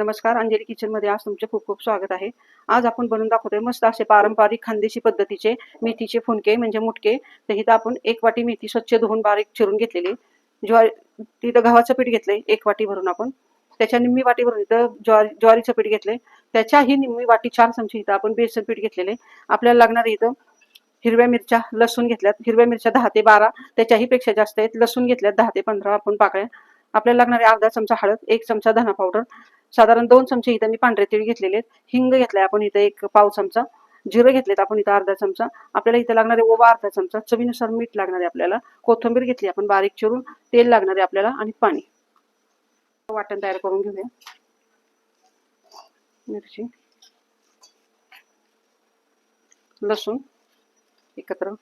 नमस्कार. अंजली किचनमध्ये आज तुमचे खूप खूप स्वागत आहे. आज आपण बनवून दाखवतोय मस्त असे पारंपरिक खानदेशी पद्धतीचे मेथीचे फुनके म्हणजे मुटके. तर इथं आपण एक वाटी मेथी स्वच्छ धुवून बारीक चिरून घेतलेली. ज्वारी तिथं गव्हाचं पीठ घेतलंय एक वाटी भरून आपण. त्याच्या निम्मी वाटी भरून इथं ज्वारी ज्वारीचं पीठ घेतलंय. त्याच्याही निम्मी वाटी चार चमचे इथं आपण बेसन पीठ घेतलेले. आपल्याला लागणार इथं हिरव्या मिरच्या लसूण घेतल्यात. हिरव्या मिरच्या दहा ते बारा. त्याच्याही पेक्षा जास्त आहेत. लसूण घेतल्यात दहा ते पंधरा आपण पाकळ्या. आपल्याला लागणारे अर्धा चमचा हळद एक चमचा धना पावडर साधारण दोन चमचे इथं मी पांढरे तीळ घेतलेले आहेत. हिंग घेतलाय आपण इथं एक पाव चमचा. जिरं घेतलेत आपण इथं अर्धा चमचा. आपल्याला इथं लागणारे ओवा अर्धा चमचा. चवीनुसार मीठ लागणार आहे आपल्याला. कोथिंबीर घेतली आपण बारीक चिरून. तेल लागणार आहे आपल्याला आणि पाणी. वाटण तयार करून घेऊया. मिरची. लसूण एकत्र.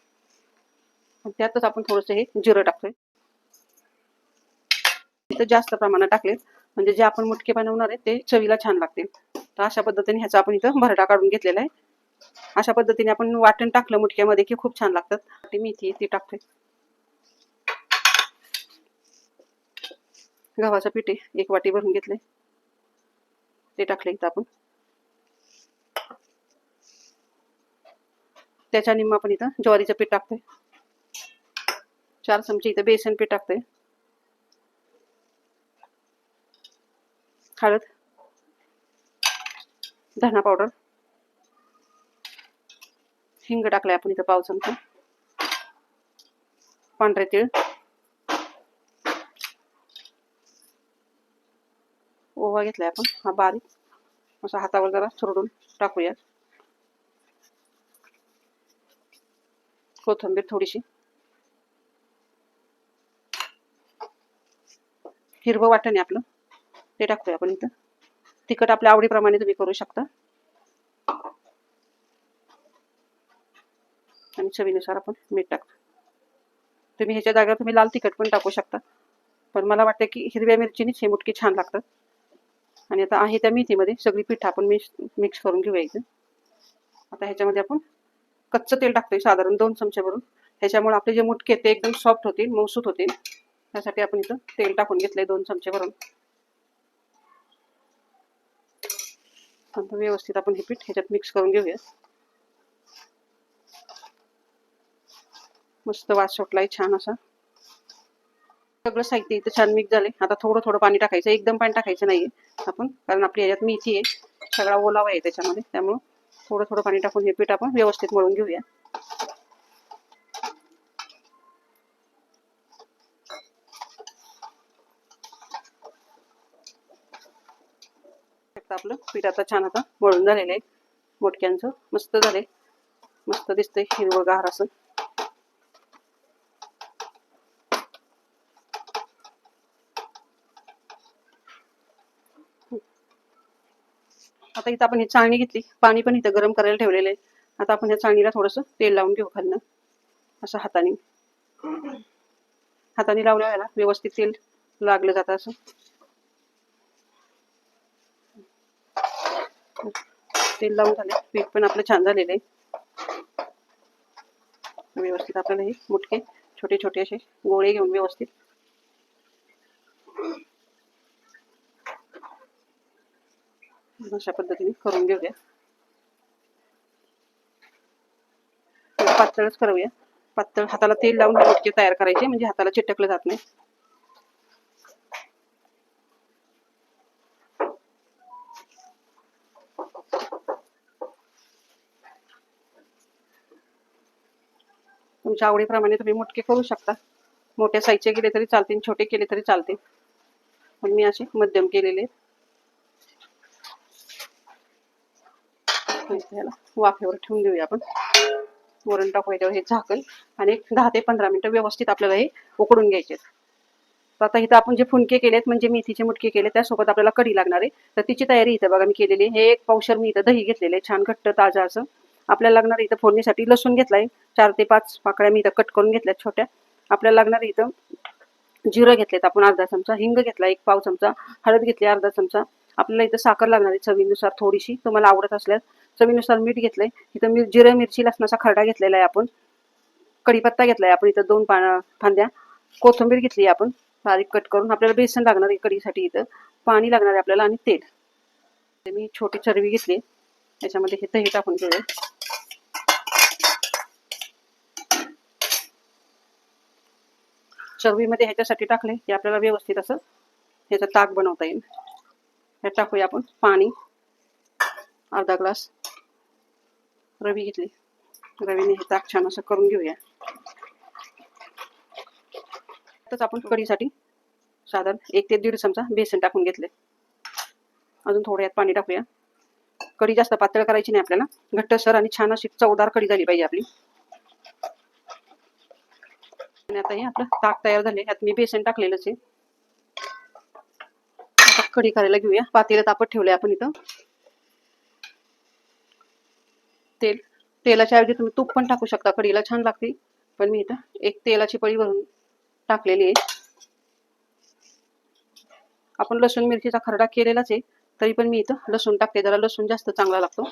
त्यातच आपण थोडंसं हे जिरं टाकतोय. इथं जास्त प्रमाणात टाकले म्हणजे जे आपण मुटके बनवणार आहे ते चवीला छान लागतील. तर अशा पद्धतीने ह्याचा आपण इथं भरटा काढून घेतलेला आहे. अशा पद्धतीने आपण वाटण टाकलं मुटक्यामध्ये की खूप छान लागतात. मेथी ती टाकते. गव्हाचं पीठ एक वाटी भरून घेतले ते टाकले इथं आपण. त्याच्या निम्मा आपण इथं ज्वारीचं पीठ टाकतोय. चार चमचे इथं बेसन पीठ टाकते हळद धना पावडर हिंग टाकलाय आपण इथं पाव चमचा पांढरे तीळ ओवा घेतलाय आपण हा बारीक असा हातावर जरा चुरडून टाकूया. कोथिंबीर थोडीशी. हिरवं वाटण आहे आपलं. ते टाकतोय आपण इथं. तिखट आपल्या आवडीप्रमाणे तुम्ही करू शकता. आणि चवीनुसार आपण मीठ टाकतो. तुम्ही ह्याच्या जागेवर तुम्ही लाल तिखट पण टाकू शकता. पण मला वाटतं की हिरव्या मिरचीनीच हे मुटकी छान लागतात. आणि आता आहे त्या मेथीमध्ये सगळी पीठ आपण मिक्स मिक्स करून घेऊया इथं. आता ह्याच्यामध्ये आपण कच्चं तेल टाकतोय साधारण दोन चमचे भरून. ह्याच्यामुळे आपले जे मुटके ते एकदम सॉफ्ट होतील मौसूत होतील. त्यासाठी आपण इथं तेल टाकून घेतलंय दोन चमचे भरून. आता व्यवस्थित आपण हे पीठ ह्याच्यात मिक्स करून घेऊया मस्त वास सुटलाय छान असा. सगळं साहित्य इथं छान मिक्स झाले आता थोडं थोडं पाणी टाकायचं एकदम पाणी टाकायचं नाहीये आपण कारण आपली ह्याच्यात मेथी आहे सगळा ओलावा आहे त्याच्यामध्ये. त्यामुळं थोडं थोडं पाणी टाकून हे पीठ आपण व्यवस्थित मळून घेऊया. आपलं. पीठ आता छान आता मळून झालेलं आहे. मोटक्यांचं. मस्त झाले मस्त दिसतंय हिरवगार असं. आता इथं आपण ही चाळणी घेतली. पाणी पण इथं गरम करायला ठेवलेलं आहे. आता आपण या चाळणीला थोडंसं तेल लावून घेऊ खालनं. असं हाताने. हाताने लावल्या वेळेला व्यवस्थित तेल लागलं जातं असं. तेल लावून झाले. पीठ पण आपलं छान झालेलं आहे. व्यवस्थित आपल्याला हे मुटके छोटे छोटे असे गोळे घेऊन व्यवस्थित. अशा पद्धतीने करून घेऊया. पातळच करूया. पातळ हाताला तेल लावून मुटके तयार करायचे म्हणजे हाताला चिटकलं जात नाही. तुमच्या आवडीप्रमाणे तुम्ही मुटके करू शकता. मोठ्या साईजचे केले तरी चालतील छोटे केले तरी चालतील. पण मी असे मध्यम केलेले ह्याला वाफेवर ठेवून देऊया आपण. वरण टाकू याच्यावर हे झाकल आणि दहा ते पंधरा मिनिटं व्यवस्थित आपल्याला हे उकडून घ्यायचे तर आता इथं आपण जे फुनके केलेत म्हणजे मेथीचे मुटके केले त्यासोबत आपल्याला कढी लागणार आहे. तर तिची तयारी इथं बघा मी केलेली हे एक पावशर मी इथं दही घेतलेलं आहे. छान घट्ट ताजा असं. आपल्याला लागणार इथं फोडणीसाठी लसूण घेतलाय. चार ते पाच पाकळ्या मी इथं कट करून घेतल्या छोट्या. आपल्याला लागणार इथं जिरं घेतलेत आपण अर्धा चमचा हिंग घेतला एक पाव चमचा हळद घेतली अर्धा चमचा. आपल्याला इथं साखर लागणार आहे चवीनुसार थोडीशी. तुम्हाला आवडत असल्यास चवीनुसार मीठ घेतलंय. इथं मी जिरं मिरची लसणाचा खरडा घेतलेला आहे आपण. कढीपत्ता घेतलाय आपण इथं दोन पान फांद्या. कोथिंबीर घेतली आपण. बारीक कट करून आपल्याला बेसन लागणार आहे कढीसाठी इथं. पाणी लागणार आहे आपल्याला आणि तेल. मी छोटी चरबी घेतली त्याच्यामध्ये हे दही टाकून घेऊया चरबीमध्ये ह्याच्यासाठी टाकले की आपल्याला व्यवस्थित असं ह्याचं ताक बनवता येईल. ह्यात टाकूया आपण पाणी. अर्धा ग्लास रवी घेतली. रवीने हे ताक छान असं करून घेऊया. त्यातच आपण कढीसाठी साधारण एक ते दीड चमचा बेसन टाकून घेतले. अजून थोडं यात पाणी टाकूया. कढी जास्त पातळ करायची नाही आपल्याला. घट्टसर आणि छान अशी चवदार कढी झाली पाहिजे आपली. आणि आता हे आपलं ताक तयार झाले. यात मी बेसन टाकलेलंच आहे. आता कढी करायला घेऊया. पातेलं तापत ठेवलंय आपण इथं. तेल. तेलाच्या ऐवजी तुम्ही तूप पण टाकू शकता. कढीला छान लागते. पण मी इथं एक तेलाची पळी भरून टाकलेली आहे. आपण लसूण मिरचीचा खरडा केलेलाच आहे. तरी पण मी इथं लसूण टाकते. जरा लसूण जास्त चांगला लागतो.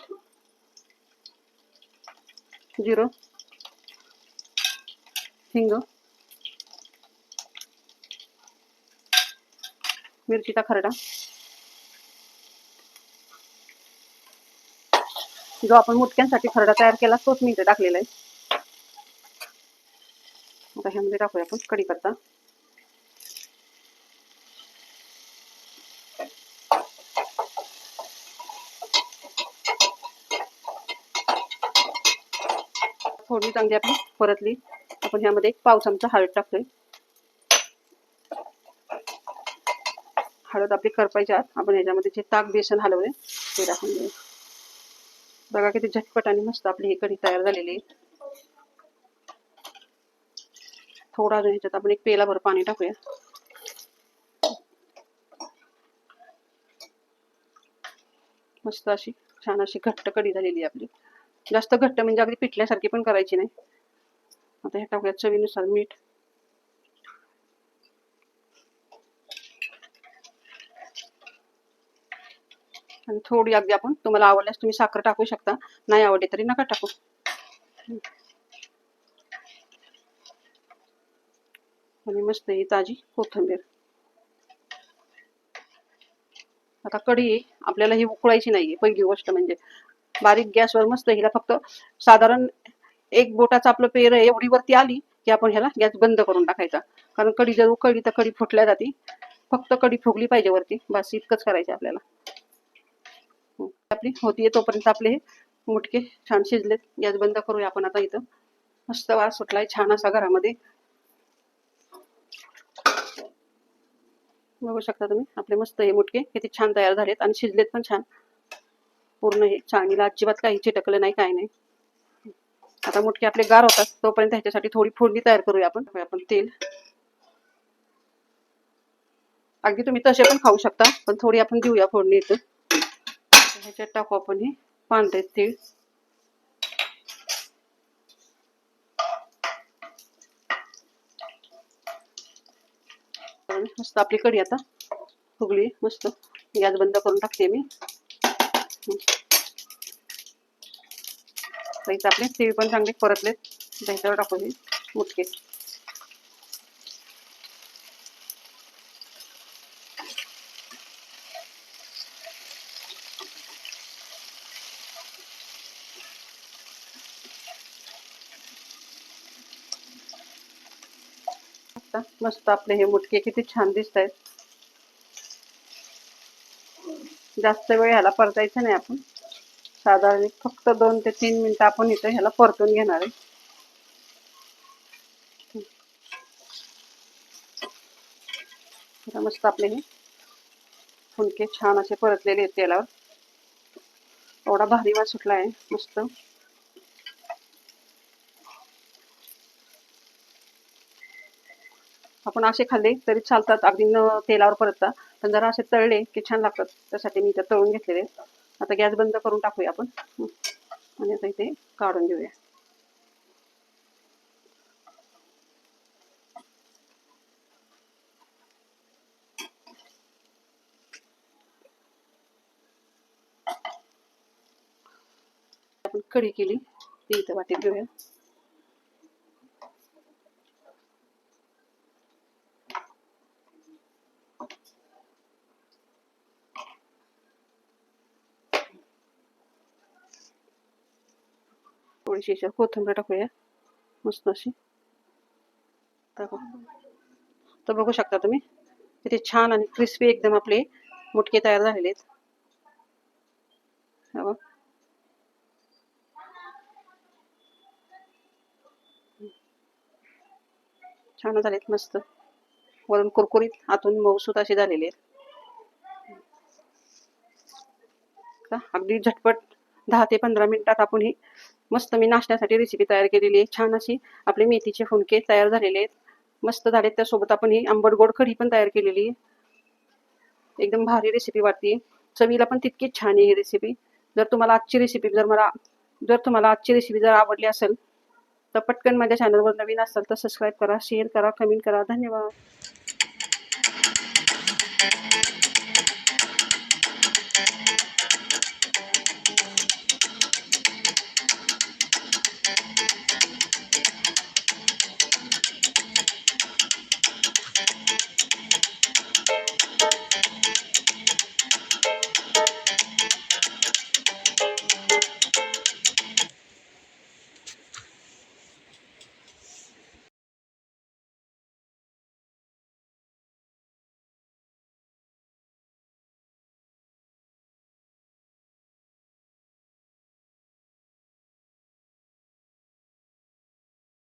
जिरं. हिंग. मिरचीचा खरडा. जो आपण मुटक्यांसाठी खरडा तयार केला तोच मी इथे टाकलेला आहे. आता ह्यामध्ये टाकूया आपण कढीपत्ता. थोडी चांगली आपली परतली. आपण ह्यामध्ये एक पाव चमचा हळद टाकतोय. हळद आपली करपायच्या आत. आपण ह्याच्यामध्ये जे ताक बेसन हलवले ते टाकून देऊ. बघा किती झटपट आणि मस्त आपली ही कढी तयार झालेली आहे. थोडा अजून ह्याच्यात आपण एक पेलाभर पाणी टाकूया. मस्त अशी छान अशी घट्ट कढी झालेली आहे आपली. जास्त घट्ट म्हणजे अगदी पिठल्यासारखी पण करायची नाही. आता हे टाकूया चवीनुसार मीठ. आणि थोडी अगदी आपण तुम्हाला आवडल्यास तुम्ही साखर टाकू शकता. नाही आवडली तरी नका टाकू. आणि मस्त ही ताजी कोथिंबीर. आता कढी आपल्याला ही उकळायची नाहीये पहिली गोष्ट म्हणजे. बारीक गॅसवर मस्त हिला फक्त साधारण एक बोटाचं आपलं पेर एवढी वरती आली की आपण ह्याला गॅस बंद करून टाकायचा. कारण कढी जर उकळली तर कढी फुटल्या जाते. फक्त कढी फुगली पाहिजे वरती. बस इतकंच करायचं आपल्याला. आपली होतीये तोपर्यंत आपले हे मुटके छान शिजलेत. गॅस बंद करूया आपण आता इथं. मस्त वास सुटलाय छान असा घरामध्ये. बघू शकता तुम्ही आपले मस्त हे मुटके किती छान तयार झालेत आणि शिजलेत पण छान. पूर्ण हे चांगला अजिबात काही चिटकलं नाही काही नाही. आता मुटके आपले गार होतात तोपर्यंत ह्याच्यासाठी थोडी फोडणी तयार करूया आपण. आपण तेल. अगदी तुम्ही तसे पण खाऊ शकता पण थोडी आपण देऊया फोडणी इथं. ह्याच्यात टाकू आपण हे. पांढरे तीळ. मस्त आपली कढी आता फुगली मस्त. गॅस बंद करून टाकते मी. तर आपले तीळ पण चांगले परतलेत. ह्याच्यावर टाकू हे. मुटके. मस्त हे मुटके किती छान दिसत आहेत जास्त वेळ ह्याला परतायचं नाही आपण. साधारण फक्त दोन ते तीन मिनिटं ह्याला परतून घेणार आहे. मस्त आपले हे फुलके छान असे परतलेले भारी वास सुटला आहे मस्त. आपण असे खाल्ले तरी चालतात. अगदी न तेलावर परतता. पण जरा असे तळले की छान लागतात. त्यासाठी मी त्या तळून घेतलेले आता गॅस बंद करून टाकूया आपण. आणि आता इथे काढून घेऊया. आपण कढी केली. ती इथं वाटेत घेऊया. थोडीशी याच्यावर कोथिंबीर टाकूया मस्त अशी. टाकू तर बघू शकता तुम्ही किती छान आणि क्रिस्पी एकदम आपले मुटके तयार झालेले आहेत. छान झालेत मस्त. वरून कुरकुरीत आतून मऊसूत असे झालेले आहेत. का अगदी झटपट दहा ते पंधरा मिनिटात आपण ही मस्त मी नाश्त्यासाठी रेसिपी तयार केलेली आहे. छान अशी आपले मेथीचे फुनके तयार झालेले आहेत. मस्त झालेत त्यासोबत आपण ही आंबट गोड कढी पण तयार केलेली आहे. एकदम भारी रेसिपी वाटते. चवीला पण तितकीच छान आहे ही रेसिपी जर तुम्हाला आजची रेसिपी जर मला जर तुम्हाला आजची रेसिपी जर आवडली असेल तर पटकन माझ्या चॅनलवर नवीन असाल तर सबस्क्राईब करा शेअर करा कमेंट करा. धन्यवाद.